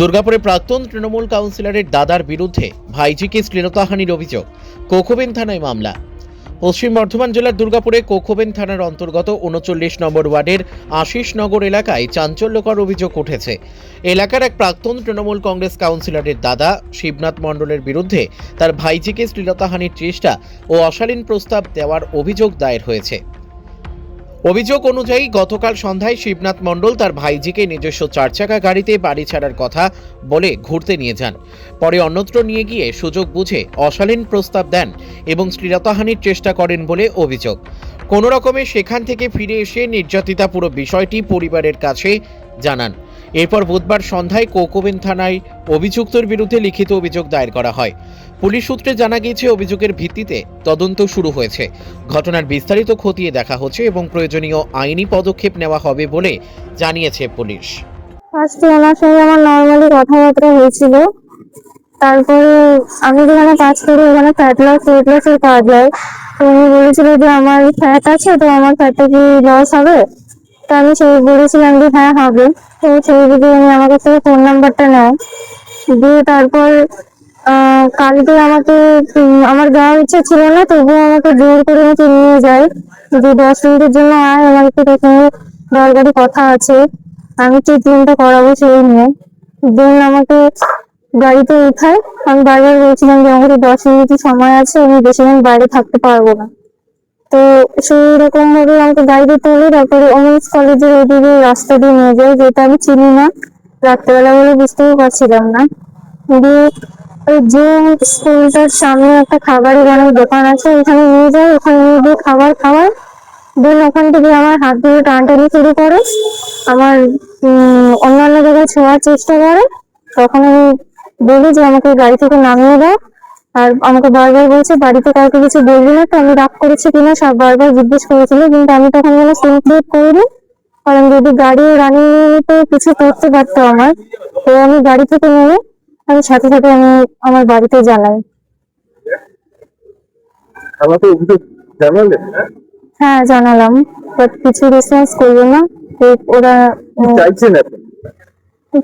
দুর্গাপুরে প্রাক্তন তৃণমূল কাউন্সিলরের দাদার বিরুদ্ধে ভাইজিকে শ্লীলতাহানির অভিযোগ, কোকোবেন থানায় মামলা। পশ্চিম বর্ধমান জেলার দুর্গাপুরে কোকোবেন থানার অন্তর্গত উনচল্লিশ নম্বর ওয়ার্ডের আশিসনগর এলাকায় চাঞ্চল্যকর অভিযোগ উঠেছে। এলাকার এক প্রাক্তন তৃণমূল কংগ্রেস কাউন্সিলরের দাদা শিবনাথ মণ্ডলের বিরুদ্ধে তার ভাইজিকে শ্লীলতাহানির চেষ্টা ও অশালীন প্রস্তাব দেওয়ার অভিযোগ দায়ের হয়েছে। অভিযোগ অনুযায়ী, গতকাল সন্ধ্যায় শিবনাথ মণ্ডল তার ভাইজিকে নিজস্ব চার চাকা গাড়িতে বাড়ি ছাড়ার কথা বলে ঘুরতে নিয়ে যান। পরে অন্যত্র নিয়ে গিয়ে সুযোগ বুঝে অশালীন প্রস্তাব দেন এবং শ্লীলতাহানির চেষ্টা করেন বলে অভিযোগ। কোনো রকমে সেখান থেকে ফিরে এসে নির্যাতিতা পুরো বিষয়টি পরিবারের কাছে জানান। এরপর বুধবার সন্ধ্যায় কোকোবেন থানায় অভিযুক্তর বিরুদ্ধে লিখিত অভিযোগ দায়ের করা হয়। পুলিশ সূত্রে জানা গিয়েছে, অভিযোগের ভিত্তিতে তদন্ত শুরু হয়েছে। ঘটনার বিস্তারিত খতিয়ে দেখা হচ্ছে এবং প্রয়োজনীয় আইনি পদক্ষেপ নেওয়া হবে বলে জানিয়েছে পুলিশ। ফার্স্টে ওনার সঙ্গে আমার নর্মালি কথাবার্তা হয়েছিল। তারপরে আমি যেখানে কাজ করি, ওখানে ফ্যাট লস ওয়েট লসের কাজ হয় তো উনি বলেছিল যে আমার ফ্যাট আছে, তো আমার ফ্যাটটা কি লস হবে? তো আমি সেই বলেছিলাম যে হ্যাঁ হবে। তো সেই দিকে উনি আমার কাছ থেকে ফোন নাম্বারটা নেয়। দিয়ে তারপর কালকে আমাকে আমার যাওয়ার ইচ্ছা ছিল না, তবুও আমাকে জোর করে আমাকে নিয়ে যায়। যে দশ মিনিটের জন্য আয়, আমার একটু এখানে দরকারি কথা আছে। আমি ট্রিটমেন্টটা করাবো সেই নিয়ে। দেন আমাকে গাড়িতে উঠায়। আমি বারবার বলছিলাম যে আমাকে দশ মিনিটই সময় আছে, আমি বেশিক্ষণ বাইরে থাকতে পারব না। তো সেই রকম ভাবে আমাকে গাড়িতে তুলে তারপরে ওমেন্স কলেজের ওইদিকে রাস্তা দিয়ে নিয়ে যায়, যেটা আমি চিনি না। রাত্রেবেলা বলে বুঝতেও পারছিলাম না। দিয়ে যে স্কুলটার সামনে একটা খাবারের অনেক দোকান আছে ওখানে নিয়ে যায় ওখানে নিয়ে গিয়ে খাবার খাওয়ার দেন ওখান থেকে আমার হাত ধরে টানটানি শুরু করে। আমার অন্যান্য জায়গায় ছোঁয়ার চেষ্টা করে। তখন আমি বলি যে, আমাকে গাড়ি থেকে নামিয়ে দাও। আর আমাকে বারবার বলছে, বাড়িতে কাউকে কিছু বলবি না, তো আমি রাগ করেছি কিনা সব বারবার জিজ্ঞেস করেছিল, কিন্তু আমি তখন কোনো সিন ক্রিয়েট করিনি। কারণ যদি গাড়ি রানিং তো কিছু করতে পারতো আমার, তো আমি গাড়ি থেকে নেমে আমি সাথে সাথে আমি আমার বাড়িতে জানাই আমাকে অভিযোগ জানালেন হ্যাঁ জানালাম। বাট কিছু রেসপন্স করল না। ওরা চাইছেন আপনি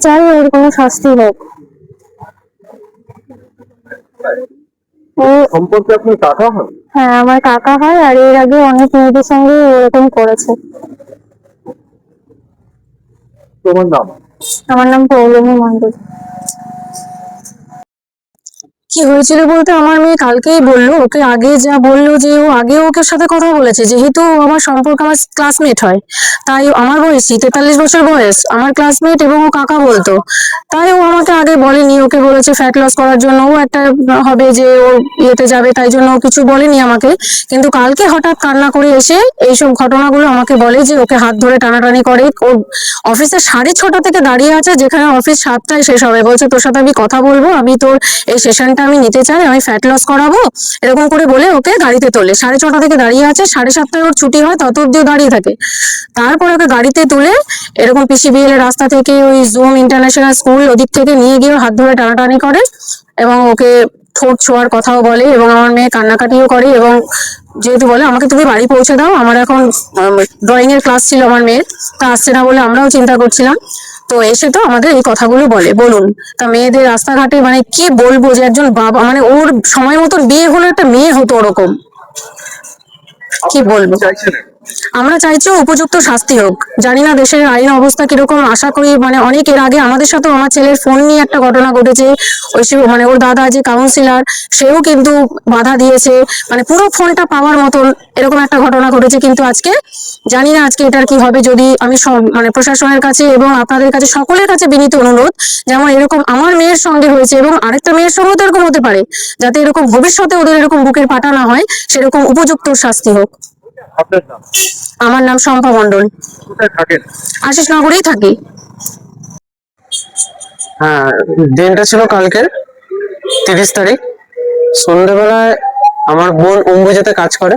চাই ওর কোনো শাস্তি হোক। ও সম্পর্কে আপনি কাকা হন? হ্যাঁ আমার কাকা হয় আর এর আগে অনেক মেয়েদের সঙ্গে এরকম করেছে। তোমার নাম? আমার নাম পৌলমী মন্ডল কি হয়েছিল বলতে আমার মেয়ে কালকেই বলল, ওকে আগে যা বলল যে ও আগে ওকে সাথে কথা বলেছে, যেহেতু আমার সম্পর্ক আমার ক্লাসমেট হয়। তাই আমার বয়সী, তেতাল্লিশ বছর বয়স, আমার ক্লাসমেট এবং ও কাকা বলতো। তাই ও আমাকে আগে বলেনি, ওকে বলেছে ফ্যাট লস করার জন্য। ও একটা হবে যে ও ইয়েতে যাবে, তাই জন্য ও কিছু বলেনি আমাকে। কিন্তু কালকে হঠাৎ কান্না করে এসে এইসব ঘটনাগুলো আমাকে বলে যে ওকে হাত ধরে টানাটানি করে। ও অফিসে সাড়ে ছটা থেকে দাঁড়িয়ে আছে, যেখানে অফিস সাতটায় শেষ হবে। বলছে, তোর সাথে আমি কথা বলব, আমি তোর এই সেশনটা আমি নিতে চাই, আমি ফ্যাট লস করাবো। এরকম করে বলে ওকে গাড়িতে তোলে। সাড়ে ছটা থেকে দাঁড়িয়ে আছে, সাড়ে সাতটায় ওর ছুটি হয়, তত অব্দিও দাঁড়িয়ে থাকে। তারপরে ওকে গাড়িতে তুলে এরকম পিসিবিএল রাস্তা থেকে ওই জুম ইন্টারন্যাশনাল স্কুল ওদিক থেকে নিয়ে গিয়ে হাত ধরে টানাটানি করে এবং ওকে ঠোঁট ছোঁয়ার কথাও বলে এবং আমার মেয়ে কান্নাকাটিও করে এবং যেহেতু বলে, আমাকে তুমি বাড়ি পৌঁছে দাও। আমার এখন ড্রয়িং এর ক্লাস ছিল আমার মেয়ের। তা আসছে না বলে আমরাও চিন্তা করছিলাম। তো এসে তো আমাদের এই কথাগুলো বলে। বলুন, তা মেয়েদের রাস্তাঘাটে মানে কি বলব যে একজন বাবা মানে ওর সময় মতন বিয়ে হলো একটা মেয়ে হতো ওরকম? কি বলব? আমরা চাইছি উপযুক্ত শাস্তি হোক। জানি না দেশের আইন অবস্থা কীরকম, আশা করি মানে অনেক এর আগে আমাদের সাথে আমার ছেলের ফোন নিয়ে একটা ঘটনা ঘটেছে। ওই সে- মানে ওর দাদা যে কাউন্সিলর সেও কিন্তু বাধা দিয়েছে। মানে পুরো ফোনটা পাওয়ার মতন এরকম একটা ঘটনা ঘটেছে কিন্তু আজকে। জানি না আজকে এটার কি হবে যদি আমি মানে প্রশাসনের কাছে এবং আপনাদের কাছে সকলের কাছে বিনীত অনুরোধ, যেমন এরকম আমার মেয়ের সঙ্গে হয়েছে এবং আরেকটা মেয়ের সঙ্গেও তো এরকম হতে পারে। যাতে এরকম ভবিষ্যতে ওদের এরকম বুকের পাটা না হয়, সেরকম উপযুক্ত শাস্তি হোক। আপনার নাম? আমার নাম শম্পা মণ্ডল। কোথায় থাকেন? আশিস নগরেই থাকি। হ্যাঁ দিনটা ছিল কালকের তিরিশ তারিখ। সন্ধ্যেবেলায় আমার বোন অম্বুজাতে কাজ করে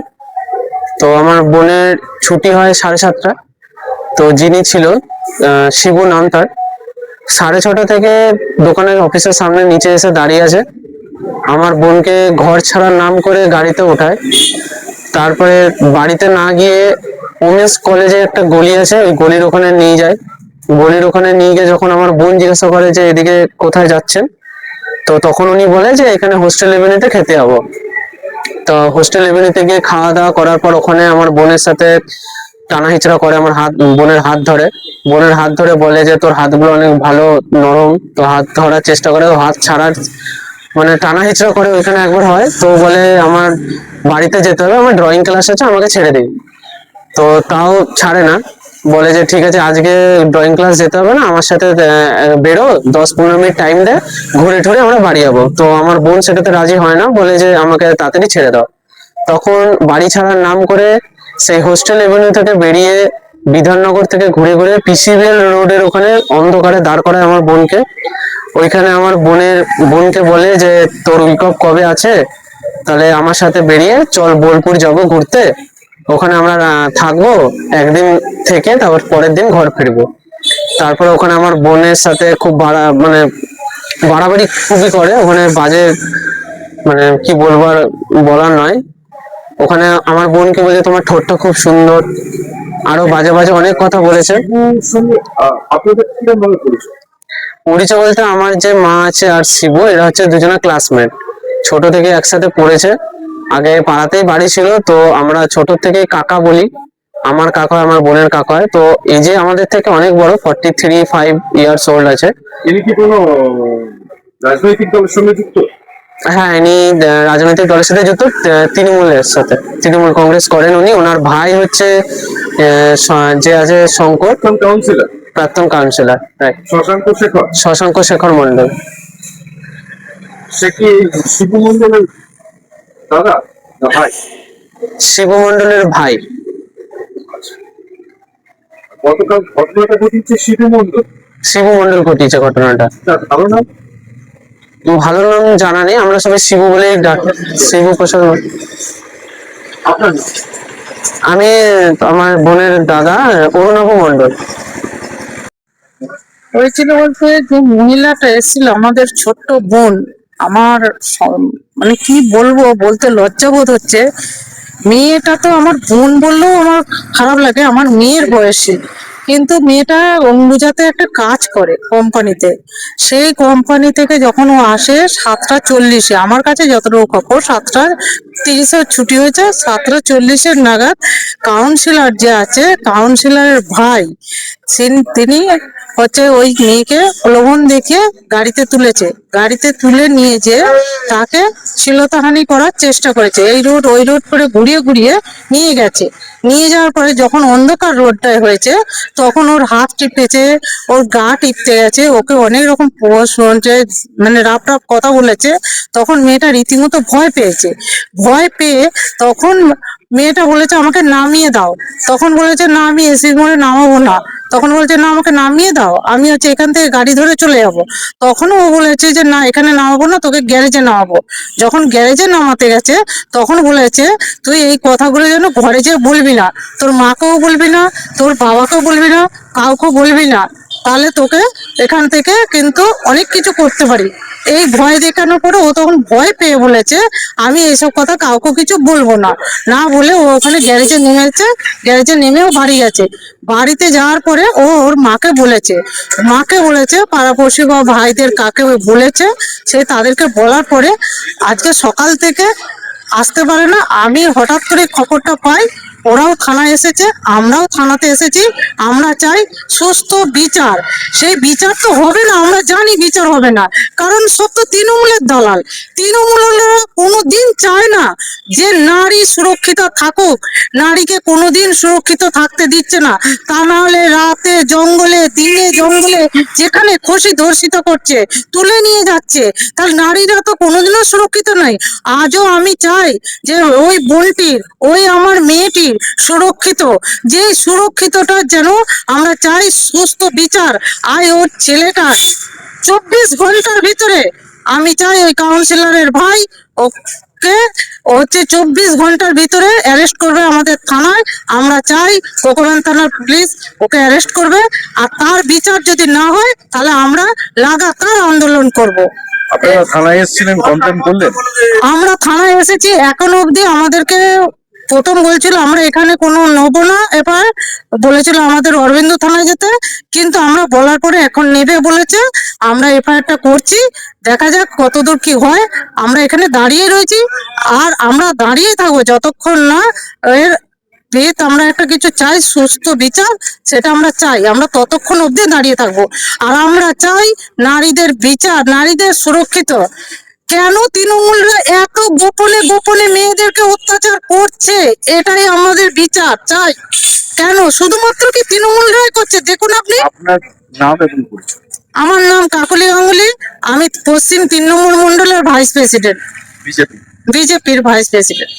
তো আমার বোনের ছুটি হয় সাড়ে সাতটা। তো যিনি ছিল শিবু নাম তার। সাড়ে ছটা থেকে দোকানের অফিসের সামনে নিচে এসে দাঁড়িয়ে আছে। আমার বোনকে ঘর ছাড়ার নাম করে গাড়িতে ওঠায়। তারপরে বাড়িতে না গিয়ে ওমেন্স কলেজে একটা গলি আছে, ওই গলির ওখানে নিয়ে যায়। গলির ওখানে নিয়ে গিয়ে যখন আমার বোন জিজ্ঞাসা করে যে এদিকে কোথায় যাচ্ছেন, তো তখন উনি বলে যে এখানে হোস্টেল এভিনিউতে খেতে যাব। তো হোস্টেল এভিনিউতে গিয়ে খাওয়া দাওয়া করার পর ওখানে আমার বোনের সাথে টানা হিচড়া করে আমার হাত, বোনের হাত ধরে। বোনের হাত ধরে বলে যে তোর হাতগুলো অনেক ভালো, নরম, তো হাত ধরার চেষ্টা করে হাত ছাড়ার মানে টানা হিচড়া করে ওইখানে একবার হয়। তো বলে আমার বাড়িতে যেতে হবে, আমার ড্রয়িং ক্লাস আছে, আমাকে ছেড়ে দিন তো তাও ছাড়ে না। বলে যে, ঠিক আছে, আজকে ড্রয়িং ক্লাস যেতে হবে না, আমার সাথে বেরো, দশ পনেরো মিনিট টাইম দে, ঘুরে টুরে আমরা বাড়ি যাব। তো আমার বোন সেটাতে রাজি হয় না, বলে যে, আমাকে তাড়াতাড়ি ছেড়ে দাও। তখন বাড়ি ছাড়ার নাম করে সেই হোস্টেল এভিনিউ থেকে বেরিয়ে বিধাননগর থেকে ঘুরে ঘুরে পিসিবিএল রোডের ওখানে অন্ধকারে দাঁড় করায় আমার বোনকে। ওইখানে আমার বোনের, বোনকে বলে যে, তোর উইকপ কবে আছে? তাহলে আমার সাথে বেরিয়ে চল বোলপুর যাব ঘুরতে। ওখানে আমরা থাকব, একদিন থেকে তারপর পরের দিন ঘর ফিরবো। তারপর ওখানে আমার বোনের সাথে খুব বাড়া মানে বাড়াবাড়ি খুবই করে। ওখানে বাজে মানে কি বলব আর বলার নয়। ওখানে আমার বোনকে বলে তোমার ঠোঁটটা খুব সুন্দর। আরও বাজে বাজে অনেক কথা বলেছে। পরিচয় বলতে আমার যে মা আছে আর শিবু, এরা হচ্ছে দুজনা ক্লাসমেট ছোট থেকে একসাথে পড়েছে। আগে পাড়াতেই বাড়ি ছিল তো আমরা ছোট থেকে কাকা বলি। আমার কাকা আমার বোনের কাকা হয়। তো এই যে আমাদের থেকে অনেক বড় forty three five years old আছে। ইনি কি কোনো রাজনৈতিক দলের সঙ্গে যুক্ত? হ্যাঁ ইনি রাজনৈতিক দলের সাথে যুক্ত তৃণমূলের সাথে। তৃণমূল কংগ্রেস করেন উনি। ওনার ভাই হচ্ছে যে আছে শঙ্কর। কাউন্সিলর প্রাক্তন কাউন্সিলর শশাঙ্ক শেখর। শশাঙ্ক শেখর মন্ডল সে কি শিবু মন্ডলের দাদা? না ভাই। শিব মন্ডলের ভাই গতকাল ঘটনাটা ঘটেছে শিবু মন্ডল শিবু মন্ডল ঘটিয়েছে ঘটনাটা। ধারণা ভালো নাম? জানা নেই আমরা সবাই শিবু বলেই ডাকি শিবু প্রসাদ? আমি আমার বোনের দাদা অরুণাভ মন্ডল হয়েছিল বলতে যে মহিলাটা এসেছিল আমাদের ছোট্ট বোন। আমার মানে কি বলব, বলতে লজ্জা বোধ হচ্ছে, মেয়েটা তো আমার বোন বললেও আমার খারাপ লাগে, আমার মেয়ের বয়সী। কিন্তু মেয়েটা অম্বুজাতে একটা কাজ করে কোম্পানিতে। সেই কোম্পানি থেকে যখন ও আসে, সাতটা চল্লিশে, আমার কাছে যতটুকু খবর, সাতটা তিরিশে ছুটি হয়েছে, সাতটা চল্লিশের নাগাদ কাউন্সিলর যে আছে, কাউন্সিলরের ভাই তিনি হচ্ছে ওই মেয়েকে প্রলোভন দেখিয়ে গাড়িতে তুলেছে। গাড়িতে তুলে নিয়ে যে তাকে শ্লীলতাহানি করার চেষ্টা করেছে। এই রোড, ওই রোড করে ঘুরিয়ে ঘুরিয়ে নিয়ে গেছে। নিয়ে যাওয়ার পরে যখন অন্ধকার রোডটায় হয়েছে, তখন ওর হাত টিপেছে, ওর গা টিপতে গেছে, ওকে অনেক রকম মানে রাপ রাপ কথা বলেছে। তখন মেয়েটা রীতিমতো ভয় পেয়েছে। ভয় পেয়ে তখন মেয়েটা বলেছে, আমাকে নামিয়ে দাও। তখন বলেছে, না, আমি এসি মোড়ে নামাবো না। তখন বলছে, না, আমাকে নামিয়ে দাও। আমি হচ্ছে এখান থেকে গাড়ি ধরে চলে যাব। তখন ও বলেছে যে, না, এখানে নামাবো না, তোকে গ্যারেজে নামাবো। যখন গ্যারেজে নামাতে গেছে, তখন বলেছে, তুই এই কথাগুলো যেন ঘরে যেয়ে বলবি না। তোর মাকেও বলবি না, তোর বাবাকেও বলবি না, কাউকেও বলবি না। তাহলে তোকে এখান থেকে কিন্তু অনেক কিছু করতে পারি। এই ভয় দেখানোর পরে ও তখন ভয় পেয়ে বলেছে, আমি এইসব কথা কাউকে কিছু বলব না। না বলে ও ওখানে গ্যারেজে নেমেছে, গ্যারেজে নেমেও বাড়ি গেছে। বাড়িতে যাওয়ার পরে ও ওর মাকে বলেছে। মাকে বলেছে পাড়াপড়শি বা ভাইদের কাকে বলেছে, সে তাদেরকে বলার পরে আজকে সকাল থেকে আসতে পারে না। আমি হঠাৎ করে খবরটা পাই ওরাও থানায় এসেছে, আমরাও থানাতে এসেছি, আমরা চাই সুস্থ বিচার। সেই বিচার তো হবে না, আমরা জানি বিচার হবে না। কারণ সব তো তৃণমূলের দালাল। তৃণমূলেরা কোনোদিন চায় না যে নারী সুরক্ষিত থাকুক। নারীকে কোনোদিন সুরক্ষিত থাকতে দিচ্ছে না। তা না হলে রাতে জঙ্গলে, দিনে জঙ্গলে যেখানে খুশি ধর্ষিত করছে, তুলে নিয়ে যাচ্ছে। তাহলে নারীরা তো কোনোদিনও সুরক্ষিত নাই। আজও আমি চাই যে ওই বোনটির, ওই আমার মেয়েটির সুরক্ষিত। যে সুরক্ষিতটা যেন আমরা চাই সুস্থ বিচার আয় ওর ছেলেটা চব্বিশ ঘণ্টার ভিতরে আমি চাই ওই কাউন্সিলরের ভাই ওকে হচ্ছে চব্বিশ ঘণ্টার ভিতরে অ্যারেস্ট করবে আমাদের থানায়। আমরা চাই কোকরান থানার পুলিশ ওকে অ্যারেস্ট করবে। আর তার বিচার যদি না হয় তাহলে আমরা লাগাতার আন্দোলন করব। আপনারা থানায় এসেছিলেন কমপ্লেন করলেন? আমরা থানায় এসেছি এখনও অবধি আমাদেরকে প্রথম বলছিল, আমরা এখানে কোনো নেব না। এবার বলেছিল, আমাদের অরবিন্দ থানায় যেতে। কিন্তু আমরা বলার পরে এখন নেবে বলেছে, আমরা এফআইআরটা করছি, দেখা যাক কতদূর কি হয়। আমরা এখানে দাঁড়িয়ে রয়েছি, আর আমরা দাঁড়িয়ে থাকব যতক্ষণ না এর বেত আমরা একটা কিছু চাই, সুস্থ বিচার, সেটা আমরা চাই। আমরা ততক্ষণ অবধি দাঁড়িয়ে থাকব। আর আমরা চাই নারীদের বিচার, নারীদের সুরক্ষিত। কেন তৃণমূলরা এত গোপনে গোপনে মেয়েদেরকে অত্যাচার করছে? এটাই আমাদের বিচার চাই কেন? শুধুমাত্র কি তৃণমূলরাই করছে? দেখুন আপনি। আপনার নাম এবং পরিচয়। আমার নাম কাকলি গাঙ্গুলি আমি পশ্চিম তৃণমূল মন্ডলের ভাইস প্রেসিডেন্ট বিজেপি। বিজেপির ভাইস প্রেসিডেন্ট